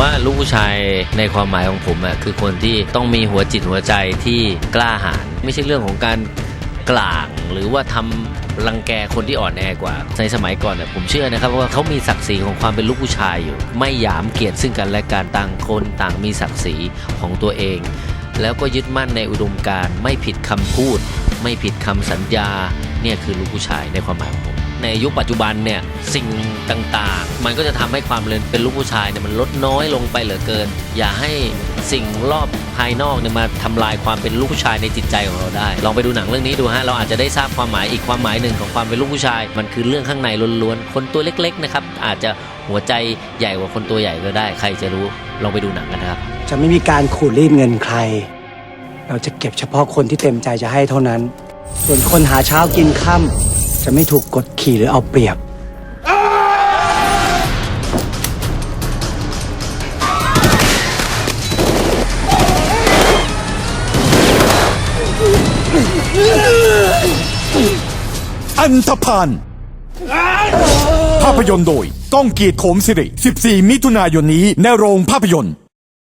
ว่าลูกผู้ชายในความหมายของผมอะคือคนที่ต้องมีหัวจิตหัวใจที่กล้าหาญไม่ใช่เรื่องของการกลางหรือว่าทำรังแกคนที่อ่อนแอกว่า ในสมัยก่อนเนี่ยผมเชื่อนะครับว่าเขามีศักดิ์ศรีของความเป็นลูกผู้ชายอยู่ ไม่หยามเกียรติซึ่งกันและกันต่างคนต่างมีศักดิ์ศรีของตัวเอง แล้วก็ยึดมั่นในอุดมการณ์ไม่ผิดคำพูด ไม่ผิดคำสัญญาเนี่ยคือลูกผู้ชายในความหมายของผมในยุคปัจจุบันเนี่ยสิ่งต่างๆ มันก็จะทำให้ความเป็นลูกผู้ชายเนี่ยมันลดน้อยลงไปเหลือเกิน อย่าให้สิ่งรอบภายนอกเนี่ยมาทำลายความเป็นลูกผู้ชายในจิตใจของเราได้ ลองไปดูหนังเรื่องนี้ดูฮะเราอาจจะได้ทราบความหมายอีกความหมายหนึ่งของความเป็นลูกผู้ชาย มันคือเรื่องข้างในล้วนๆคนตัวเล็กๆนะครับอาจจะหัวใจใหญ่กว่าคนตัวใหญ่ก็ได้ ใครจะรู้ลองไปดูหนังกันนะครับจะไม่มีการขูดรีดเงินใคร เราจะเก็บเฉพาะคนที่เต็มใจจะให้เท่านั้น ส่วนคนหาเช้ากินค่ำจะไม่ถูกกดขี่หรือเอาเปรียบ อันธพาลภาพยนตร์โดย ก้องเกียรติโขมสิริ 14 มิถุนายนนี้ในโรงภาพยนตร์